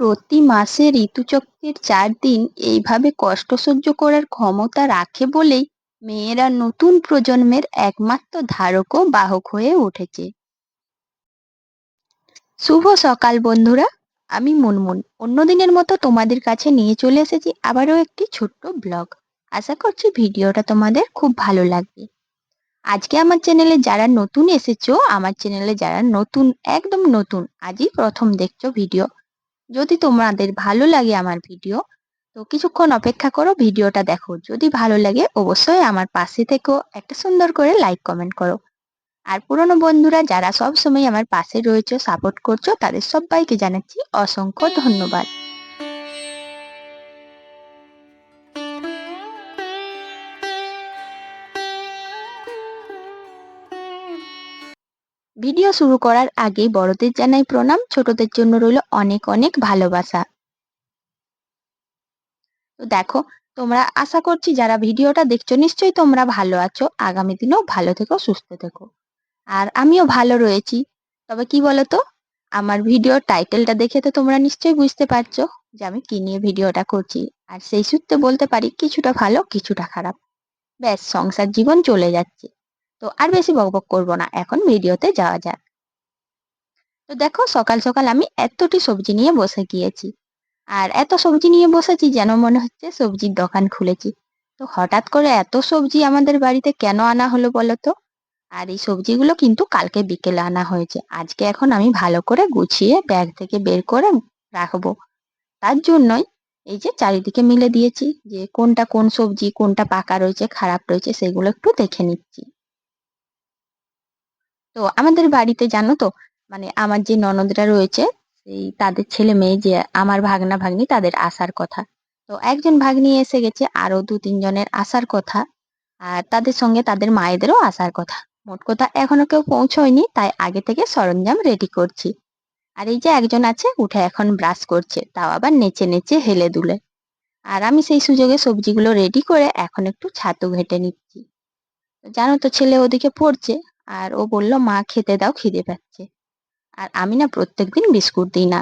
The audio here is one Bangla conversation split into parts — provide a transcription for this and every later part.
প্রতি মাসে ঋতুচক্রের চার দিন এইভাবে কষ্ট সহ্য করার ক্ষমতা রাখে বলেই মেয়েরা নতুন প্রজন্মের একমাত্র ধারক ও বাহক হয়ে উঠেছে। শুভ সকাল বন্ধুরা, আমি মুনমুন। অন্যদিনের মতো তোমাদের কাছে নিয়ে চলে এসেছি আবারও একটি ছোট্ট ব্লগ। আশা করছি ভিডিওটা তোমাদের খুব ভালো লাগবে। আজকে আমার চ্যানেলে যারা নতুন এসেছ, আমার চ্যানেলে যারা নতুন, একদম নতুন, আজই প্রথম দেখছ ভিডিও। যদি তোমাদের ভালো লাগে আমার ভিডিও, তো কিছুক্ষণ অপেক্ষা করো ভিডিওটা দেখো। যদি ভালো লাগে অবশ্যই আমার পাশে থেকেও একটা সুন্দর করে লাইক কমেন্ট করো। আর পুরনো বন্ধুরা যারা সব সময় আমার পাশে রয়েছে সাপোর্ট করছ, তাদের সবাইকে জানাচ্ছি অসংখ্য ধন্যবাদ। ভিডিও শুরু করার আগেই বড়দের জানাই প্রণাম, ছোটদের জন্য রইল অনেক অনেক ভালোবাসা। তো দেখো, তোমরা আশা করছি যারা ভিডিওটা দেখছ নিশ্চয়ই তোমরা ভালো আছো। আগামী দিনেও ভালো থেকো, সুস্থ থেকো। আর আমিও ভালো রয়েছি। তবে কি বলতো, আমার ভিডিওর টাইটেলটা দেখে তো তোমরা নিশ্চয়ই বুঝতে পারছ যে আমি কি নিয়ে ভিডিওটা করছি। আর সেই সূত্রে বলতে পারি, কিছুটা ভালো, কিছুটা খারাপ। ব্যাস, সংসার জীবন চলে যাচ্ছে। তো আর বেশি বকবক করব না, এখন ভিডিওতে যাওয়া যাক। তো দেখো, সকাল সকাল আমি এতটি সবজি নিয়ে বসে গিয়েছি। আর এত সবজি নিয়ে বসেছি যেন মনে হচ্ছে সবজির দোকান খুলেছি। তো হঠাৎ করে এত সবজি আমাদের বাড়িতে কেন আনা হলো বলো তো? আর এই সবজিগুলো কিন্তু কালকে বিকেলে আনা হয়েছে। আজকে এখন আমি ভালো করে গুছিয়ে ব্যাগ থেকে বের করে রাখব। তার জন্যই এই যে চারিদিকে মিলে দিয়েছি যে কোনটা কোন সবজি, কোনটা পাকা রয়েছে, খারাপ রয়েছে, সেগুলো একটু দেখে নিচ্ছি। তো আমাদের বাড়িতে জানো তো মানে আমার যে ননদরা রয়েছে, সেই তাদের ছেলে মেয়ে যে আমার ভাগনা ভাগ্নি তাদের আসার কথা। তো একজন ভাগ্নি এসে গেছে আরও দু তিনজনের আসার কথা, আর তাদের সঙ্গে তাদের মায়েদেরও আসার কথা। মোট কথা এখনও কেউ পৌঁছয়নি, তাই আগে থেকে সরঞ্জাম রেডি করছি। আর এই যে একজন আছে, উঠে এখন ব্রাশ করছে, তাও আবার নেচে নেচে হেলে দুলে। আর আমি সেই সুযোগে সবজিগুলো রেডি করে এখন একটু ছাতু ঘেটে নিচ্ছি। জানো তো ছেলে ওদিকে পড়ছে আর ও বলল, মা, খেতে দাও, খিদে পাচ্ছে। আর আমি না প্রত্যেক দিন বিস্কুট দিই না।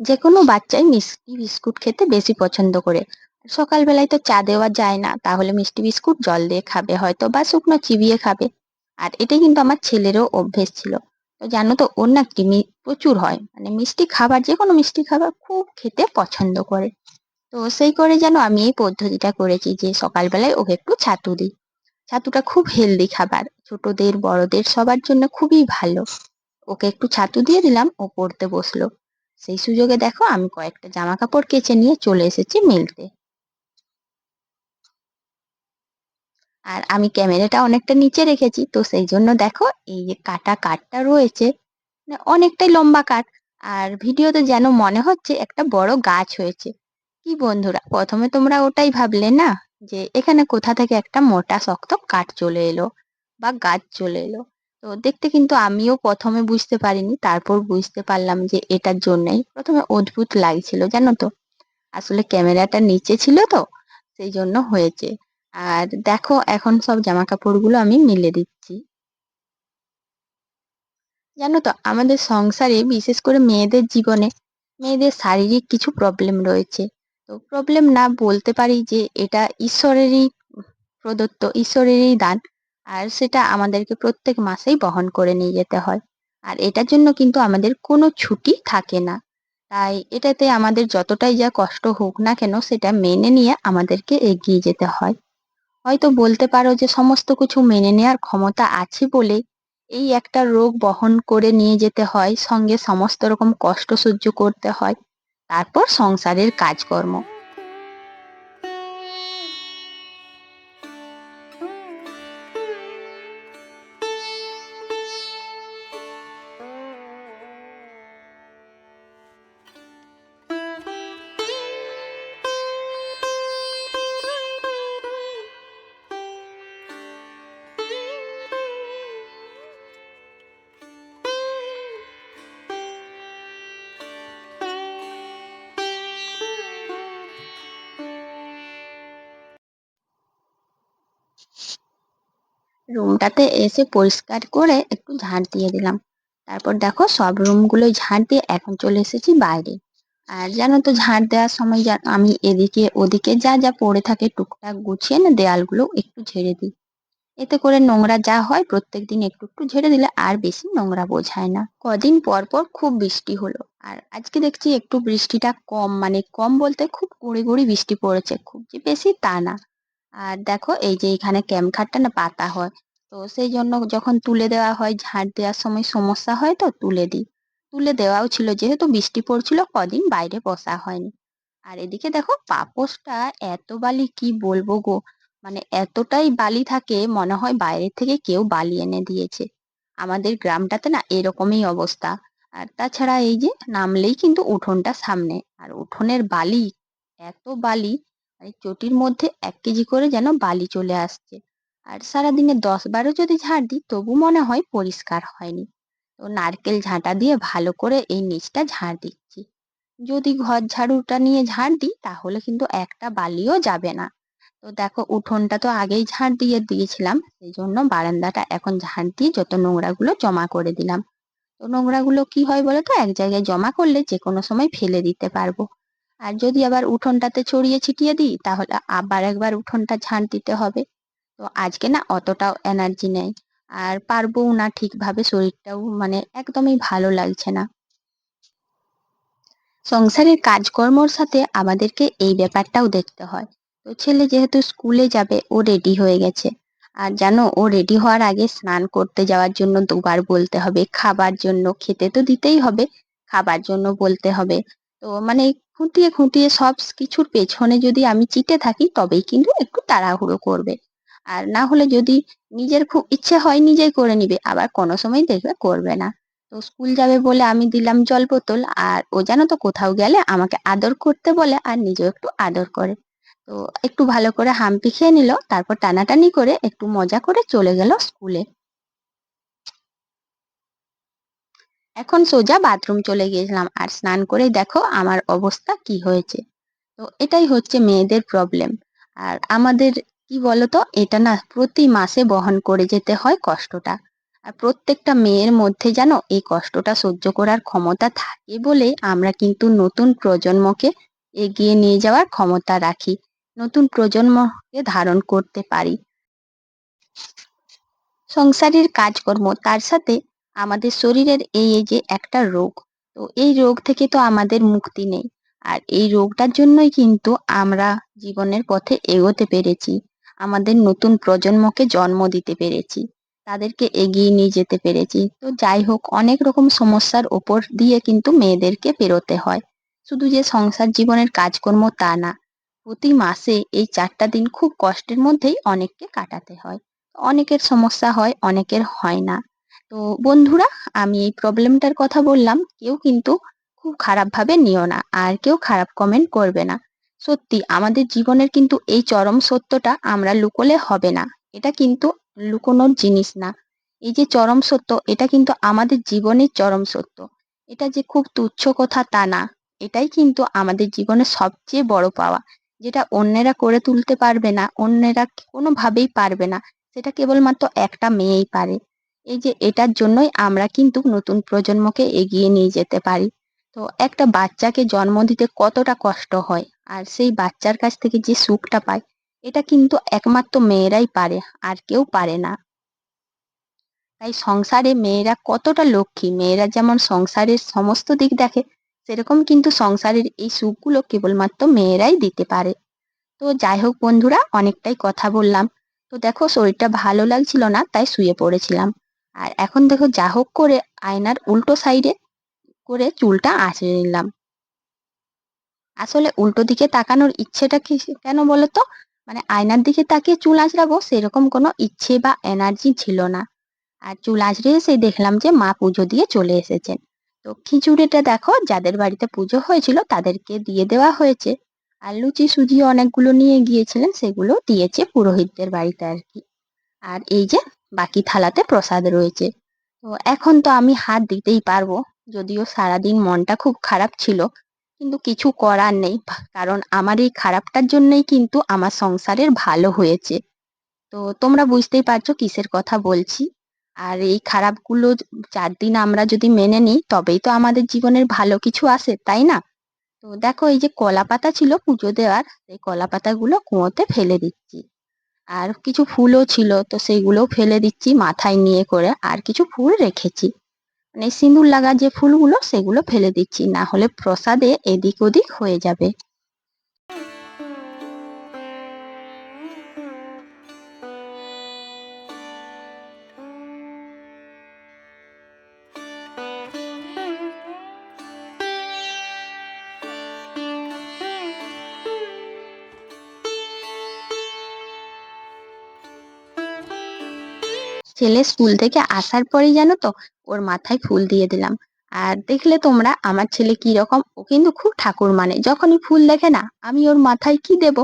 যে কোনো বাচ্চাই মিষ্টি বিস্কুট খেতে বেশি পছন্দ করে। সকালবেলায় তো চা দেওয়া যায় না, তাহলে মিষ্টি বিস্কুট জল দিয়ে খাবে হয়তো বা শুকনো চিবিয়ে খাবে। আর এটাই কিন্তু আমার ছেলেরও অভ্যেস ছিল। তো জানো তো, ওর না কৃমি, প্রচুর হয়। মানে মিষ্টি খাবার যে কোনো মিষ্টি খাবার খুব খেতে পছন্দ করে। তো সেই করে যেন আমি এই পদ্ধতিটা করেছি যে সকালবেলায় ওকে একটু ছাতু দিই। ছাতুটা খুব হেলদি খাবার। ছোটদের, বড়দের সবার জন্য খুবই ভালো। ওকে একটু ছাতু দিয়ে দিলাম, ও পড়তে বসল। সেই সুযোগে দেখো আমি কয়েকটা জামা কাপড় কেচে নিয়ে চলে এসেছি মিলতে। আর আমি ক্যামেরাটা অনেকটা নিচে রেখেছি, তো সেই জন্য দেখো এই যে কাটা কাঠটা রয়েছে মানে অনেকটাই লম্বা কাঠ। আর ভিডিওতে যেন মনে হচ্ছে একটা বড় গাছ হয়েছে। কি বন্ধুরা, প্রথমে তোমরা ওটাই ভাবলে না? যে এখানে কোথা থেকে একটা মোটা শক্ত কাঠ চলে এলো বা গাছ চলে এলো। তো দেখতে কিন্তু আমিও প্রথমে বুঝতে পারিনি, তারপর বুঝতে পারলাম যে এটার জন্যই প্রথমে অদ্ভুত লাগছিল, জানো তো? আসলে ক্যামেরাটা নিচে ছিল তো, সেই জন্য হয়েছে। আর দেখো, এখন সব জামা কাপড়গুলো আমি মিলে দিচ্ছি। জানো তো, আমাদের সংসারে, বিশেষ করে মেয়েদের জীবনে, মেয়েদের শারীরিক কিছু প্রবলেম রয়েছে। তো প্রবলেম না বলতে পারি যে এটা ঈশ্বরেরই প্রদত্ত, ঈশ্বরেরই দান। আর সেটা আমাদেরকে প্রত্যেক মাসেই বহন করে নিয়ে যেতে হয়। আর এটার জন্য কিন্তু আমাদের কোনো ছুটি থাকে না। তাই এটাতে আমাদের যতটাই যা কষ্ট হোক না কেন সেটা মেনে নিয়ে আমাদেরকে এগিয়ে যেতে হয়। হয়তো বলতে পারো যে সমস্ত কিছু মেনে নেওয়ার ক্ষমতা আছে বলে এই একটা রোগ বহন করে নিয়ে যেতে হয়, সঙ্গে সমস্ত রকম কষ্ট সহ্য করতে হয়। তারপর সংসারের কাজকর্ম। রুমটাতে এসে পরিষ্কার করে একটু ঝাঁট দিয়ে দিলাম। তারপর দেখো সব রুমগুলো ঝাঁট দিয়ে এখন চলে এসেছি বাইরে। আর জানো তো ঝাড় দেওয়ার সময় আমি এদিকে ওদিকে যা যা পড়ে থাকে টুকটাক গুছিয়ে না দেয়ালগুলো একটু ঝেড়ে দিই। এতে করে নোংরা যা হয় প্রত্যেক দিন একটু একটু ঝেড়ে দিলে আর বেশি নোংরা বোঝায় না। কদিন পর পর খুব বৃষ্টি হলো। আর আজকে দেখছি একটু বৃষ্টিটা কম মানে কম বলতে খুব গুঁড়ি গুঁড়ি বৃষ্টি পড়েছে, খুব যে বেশি তা না। আর দেখো এই যে এখানে ক্যাম্প খাটটা না পাতা হয়। তো সেই জন্য যখন তুলে দেওয়া হয় ঝাড় দেওয়ার সময় সমস্যা হয় তো তুলে দিই। তুলে দেওয়াও ছিল যেহেতু বৃষ্টি পড়ছিল, কদিন বাইরে বসা হয়নি। আর এদিকে দেখো পাপোশটা এত বালি, কি বলব গো? মানে এতটাই বালি থাকে, মনে হয় বাইরে থেকে কেউ বালি এনে দিয়েছে। আমাদের গ্রামটাতে না এরকমই অবস্থা। আর তাছাড়া এই যে নামলেই কিন্তু উঠোনটা সামনে। আর উঠোনের বালি, এত বালি মানে চটির মধ্যে এক কেজি করে যেন বালি চলে আসছে। আর সারাদিনে দশ বারো যদি ঝাঁট দিই, তবু মনে হয় পরিষ্কার হয়নি। তো নারকেল ঝাঁটা দিয়ে ভালো করে এই নিচটা ঝাড় দিচ্ছি। যদি ঘর ঝাড়ুটা নিয়ে ঝাড় দিই, তাহলে কিন্তু একটা বালিও যাবে না। তো দেখো, উঠোনটা তো আগেই ঝাড় দিয়ে দিয়েছিলাম, সেই জন্য বারান্দাটা এখন ঝাড় দিয়ে যত নোংরাগুলো জমা করে দিলাম। তো নোংরাগুলো কি হয় বলো তো এক জায়গায় জমা করলে যে কোনো সময় ফেলে দিতে পারব। আর যদি আবার উঠোনটাতে ছড়িয়ে ছিটিয়ে দিই, তাহলে আবার একবার উঠোনটা ঝাঁট দিতে হবে। তো আজকে না অতটাও এনার্জি নেই। আর পারব না ঠিকভাবে, শরীরটাও মানে একদমই ভালো লাগছে না। সংসারের কাজকর্মর সাথে আমাদেরকে এই ব্যাপারটাও দেখতে হয়। তো ছেলে যেহেতু স্কুলে যাবে, ও রেডি হয়ে গেছে। আর জানো, ও রেডি হওয়ার আগে স্নান করতে যাওয়ার জন্য দুবার বলতে হবে। খাবার জন্য খেতে তো দিতেই হবে, খাবার জন্য বলতে হবে। তো মানে খুঁটিয়ে খুঁটিয়ে সব কিছুর পেছনে যদি আমি চিটে থাকি, তবেই কিন্তু একটু তাড়াহুড়ো করবে। আর না হলে যদি নিজের খুব ইচ্ছে হয় নিজেই করে নিবে, আবার কোনো সময় দেখবে করবে না। তো স্কুল যাবে বলে আমি দিলাম জল বোতল, আর ও জানো তো কোথাও গেলে আমাকে আদর করতে বলে আর নিজেও একটু আদর করে। তো একটু ভালো করে হাম্পি খেয়ে নিল, তারপর টানাটানি করে একটু মজা করে চলে গেল স্কুলে। এখন সোজা বাথরুম চলে গিয়েছিলাম আর স্নান করে দেখো আমার অবস্থা কি হয়েছে। তো এটাই হচ্ছে মেয়েদের প্রবলেম আর আমাদের, কি বলতো, এটা না প্রতি মাসে বহন করে যেতে হয় কষ্টটা। আর প্রত্যেকটা মেয়ের মধ্যে যেন এই কষ্টটা সহ্য করার ক্ষমতা থাকে বলে আমরা কিন্তু নতুন প্রজন্মকে এগিয়ে নিয়ে যাওয়ার ক্ষমতা রাখি, নতুন প্রজন্মকে ধারণ করতে পারি। সংসারের কাজকর্ম, তার সাথে আমাদের শরীরের এই এই যে একটা রোগ, তো এই রোগ থেকে তো আমাদের মুক্তি নেই। আর এই রোগটার জন্যই কিন্তু আমরা জীবনের পথে এগোতে পেরেছি। আমাদের নতুন প্রজন্মকে জন্ম দিতে পেরেছি। তাদেরকে এগিয়ে নিয়ে যেতে পেরেছি। তো যাই হোক, অনেক রকম সমস্যার ওপর দিয়ে কিন্তু মেয়েদেরকে পেরোতে হয়। শুধু যে সংসার জীবনের কাজকর্ম তা না, প্রতি মাসে এই চারটা দিন খুব কষ্টের মধ্যেই অনেককে কাটাতে হয়। অনেকের সমস্যা হয়, অনেকের হয় না। তো বন্ধুরা, আমি এই প্রবলেমটার কথা বললাম। কেউ কিন্তু খুব খারাপভাবে নিও না আর কেউ খারাপ কমেন্ট করবে না। সত্যি, আমাদের জীবনের কিন্তু এই চরম সত্যটা আমরা লুকোলে হবে না। এটা কিন্তু লুকোনোর জিনিস না। এই যে চরম সত্য, এটা কিন্তু আমাদের জীবনের চরম সত্য। এটা যে খুব তুচ্ছ কথা তা না। এটাই কিন্তু আমাদের জীবনের সবচেয়ে বড় পাওয়া। যেটা অন্যেরা করে তুলতে পারবে না, অন্যেরা কোনোভাবেই পারবে না। সেটা কেবলমাত্র একটা মেয়েই পারে। এই যে এটার জন্যই আমরা কিন্তু নতুন প্রজন্মকে এগিয়ে নিয়ে যেতে পারি। তো একটা বাচ্চাকে জন্ম দিতে কতটা কষ্ট হয় আর সেই বাচ্চার কাছ থেকে যে সুখটা পায়, এটা কিন্তু একমাত্র মেয়েরাই পারে আর কেউ পারে না। তাই সংসারে মেয়েরা কতটা লক্ষ্মী, মেয়েরা যেমন সংসারের সমস্ত দিক দেখে, সেরকম কিন্তু সংসারের এই সুখগুলো কেবলমাত্র মেয়েরাই দিতে পারে। তো যাই হোক বন্ধুরা, অনেকটাই কথা বললাম। তো দেখো, শরীরটা ভালো লাগছিল না, তাই শুয়ে পড়েছিলাম। আর এখন দেখো যা হোক করে আয়নার উল্টো সাইডে করে চুলটা আঁচড়ে নিলাম। আসলে উল্টো দিকে তাকানোর ইচ্ছেটা কি কেন বলতো? মানে আয়নার দিকে তাকিয়ে চুল আঁচড়াবো সেরকম কোনো ইচ্ছে বা এনার্জি ছিল না। আর চুল আঁচড়ে এসে দেখলাম যে মা পুজো দিয়ে চলে এসেছেন। তো খিচুড়িটা দেখো যাদের বাড়িতে পুজো হয়েছিল তাদেরকে দিয়ে দেওয়া হয়েছে। আর লুচি সুজি অনেকগুলো নিয়ে গিয়েছিলেন সেগুলো দিয়েছে পুরোহিতদের বাড়িতে আর কি। আর এই যে বাকি থালাতে প্রসাদ রয়েছে। তো এখন তো আমি হাত দিতেই পারব, যদিও সারাদিন মনটা খুব খারাপ ছিল, কিন্তু কিছু করার নেই, কারণ আমার এই খারাপটার জন্যই কিন্তু আমার সংসারের ভালো হয়েছে। তো তোমরা বুঝতেই পারছ কিসের কথা বলছি। আর এই খারাপগুলো চার দিন আমরা যদি মেনে নিই, তবেই তো আমাদের জীবনের ভালো কিছু আসে, তাই না? তো দেখো এই যে কলা পাতা ছিল পুজো দেওয়ার, এই কলা পাতাগুলো কুয়োতে ফেলে দিচ্ছি। আর কিছু ফুলও ছিল, তো সেইগুলোও ফেলে দিচ্ছি মাথায় নিয়ে করে। আর কিছু ফুল রেখেছি। মানে সিঁদুর লাগা যে ফুলগুলো, সেগুলো ফেলে দিচ্ছি। না হলে প্রসাদে এদিক ওদিক হয়ে যাবে। ছেলে স্কুল থেকে আসার পরেই জানো তো ওর মাথায় ফুল দিয়ে দিলাম। আর দেখলে তোমরা আমার ছেলে কি রকম? ও কিন্তু খুব ঠাকুর মানে। যখনই ফুল দেখে না, আমি ওর মাথায় কি দেব?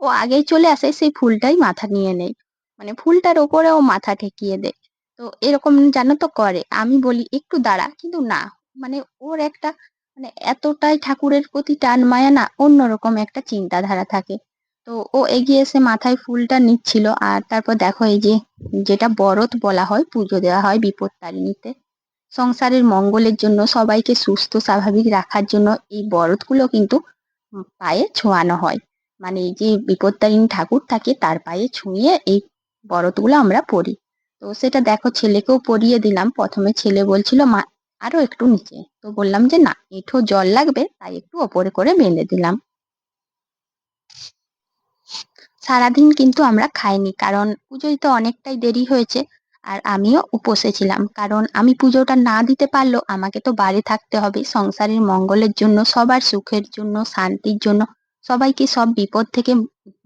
ও আগেই চলে আসে, সেই ফুলটাই মাথা নিয়ে নেয়। মানে ফুলটার ওপরে ও মাথা ঠেকিয়ে দেয়। তো এরকম জানো তো করে। আমি বলি, একটু দাঁড়া। কিন্তু না মানে ওর একটা মানে এতটাই ঠাকুরের প্রতি টান মায়া না, অন্যরকম একটা চিন্তাধারা থাকে। তো ও এগিয়ে এসে মাথায় ফুলটা নিচ্ছিল আর তারপর দেখো এই যে যেটা বরত বলা হয়, পুজো দেওয়া হয় বিপত্তারিণীতে। সংসারের মঙ্গলের জন্য সবাইকে সুস্থ, স্বাভাবিক রাখার জন্য এই বরতগুলো কিন্তু পায়ে ছোঁয়ানো হয়। মানে এই যে বিপত্তারিণী ঠাকুর থাকে তার পায়ে ছুঁয়ে এই বরতগুলো আমরা পড়ি। তো সেটা দেখো ছেলেকেও পরিয়ে দিলাম। প্রথমে ছেলে বলছিল, মা, আরও একটু নিচে। তো বললাম যে, না, এঁঠো জল লাগবে। তাই একটু ওপরে করে বেঁধে দিলাম। সারাদিন কিন্তু আমরা খাইনি, কারণ পুজোয় তো অনেকটাই দেরি হয়েছে আর আমিও উপসে ছিলাম। কারণ আমি পুজোটা না দিতে পারলেও আমাকে তো বাড়ি থাকতে হবে, সংসারের মঙ্গলের জন্য, সবার সুখের জন্য, শান্তির জন্য, সবাইকে সব বিপদ থেকে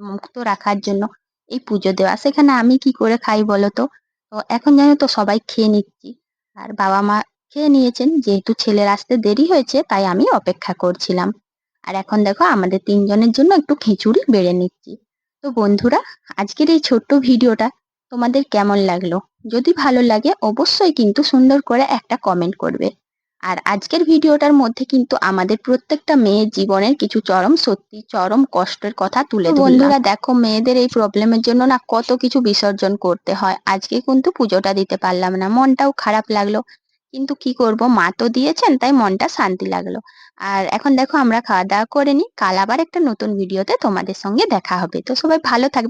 মুক্ত রাখার জন্য এই পুজো দেওয়া। সেখানে আমি কি করে খাই বলো তো? তো এখন জানো তো সবাই খেয়ে নিচ্ছি। আর বাবা মা খেয়ে নিয়েছেন, যেহেতু ছেলের আসতে দেরি হয়েছে, তাই আমি অপেক্ষা করছিলাম। আর এখন দেখো আমাদের তিনজনের জন্য একটু খিচুড়ি বেড়ে নিচ্ছি। তো বন্ধুরা আজকের এই ছোট্ট ভিডিওটা তোমাদের কেমন লাগল? যদি ভালো লাগে অবশ্যই কিন্তু সুন্দর করে একটা কমেন্ট করবে। আর আজকের ভিডিওটার মধ্যে কিন্তু আমাদের প্রত্যেকটা মেয়ের জীবনের কিছু চরম সত্যি চরম কষ্টের কথা তুলে বন্ধুরা দেখো মেয়েদের এই প্রবলেমের জন্য না কত কিছু বিসর্জন করতে হয়। আজকে কিন্তু পুজোটা দিতে পারলাম না। মনটাও খারাপ লাগল। কিন্তু কি করব? মা তো দিয়েছেন, তাই মনটা শান্তি লাগল। আর এখন দেখো আমরা খাওয়া দাওয়া করে নিই। কাল আবার একটা নতুন ভিডিওতে তোমাদের সঙ্গে দেখা হবে। তো সবাই ভালো থাকবে।